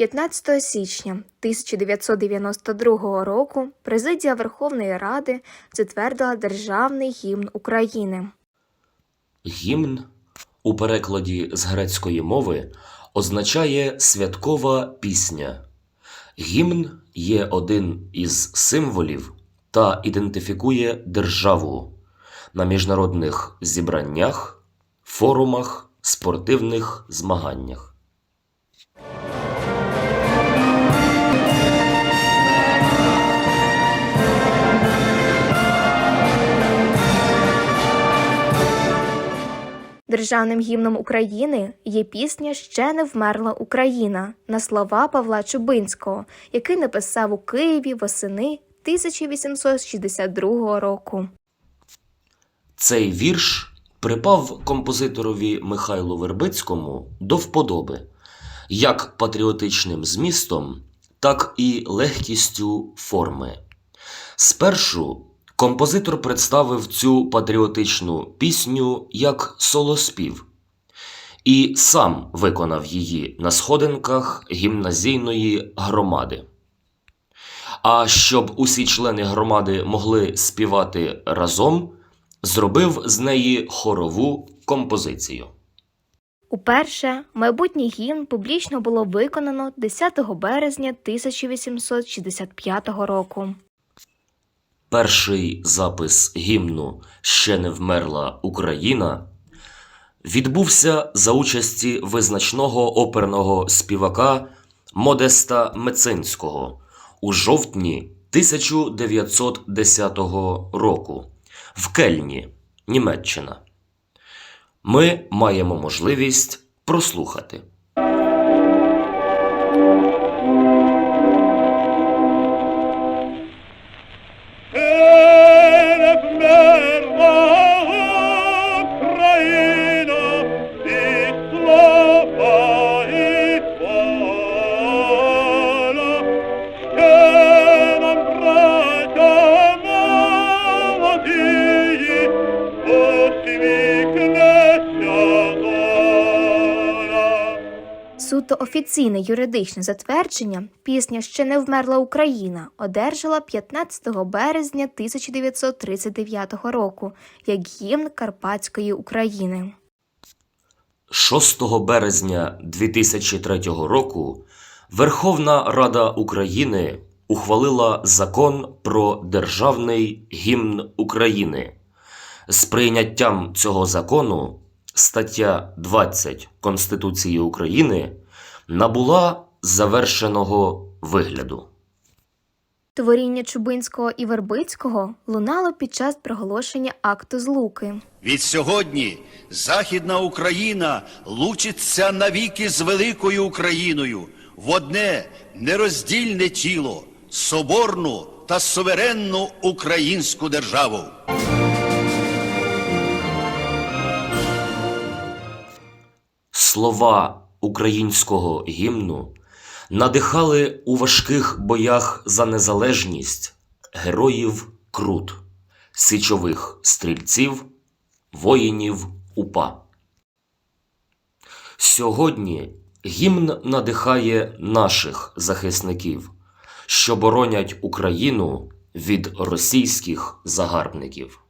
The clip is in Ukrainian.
15 січня 1992 року президія Верховної Ради затвердила Державний гімн України. Гімн у перекладі з грецької мови означає святкова пісня. Гімн є один із символів та ідентифікує державу на міжнародних зібраннях, форумах, спортивних змаганнях. Державним гімном України є пісня Ще не вмерла Україна на слова Павла Чубинського, який написав у Києві восени 1862 року. Цей вірш припав композиторові Михайлу Вербицькому до вподоби як патріотичним змістом, так і легкістю форми. Спершу композитор представив цю патріотичну пісню як солоспів і сам виконав її на сходинках гімназійної громади. А щоб усі члени громади могли співати разом, зробив з неї хорову композицію. Уперше майбутній гімн публічно було виконано 10 березня 1865 року. Перший запис гімну Ще не вмерла Україна відбувся за участі визначного оперного співака Модеста Мецинського у жовтні 1910 року в Кельні, Німеччина. Ми маємо можливість прослухати. Суто офіційне юридичне затвердження пісня Ще не вмерла Україна одержала 15 березня 1939 року як гімн Карпатської України. 6 березня 2003 року Верховна Рада України ухвалила закон про державний гімн України. З прийняттям цього закону стаття 20 Конституції України набула завершеного вигляду. Творіння Чубинського і Вербицького лунало під час проголошення акту злуки. Від сьогодні Західна Україна лучиться навіки з великою Україною в одне нероздільне тіло, соборну та суверенну українську державу. Слова українського гімну надихали у важких боях за незалежність героїв Крут, січових стрільців, воїнів УПА. Сьогодні гімн надихає наших захисників, що боронять Україну від російських загарбників.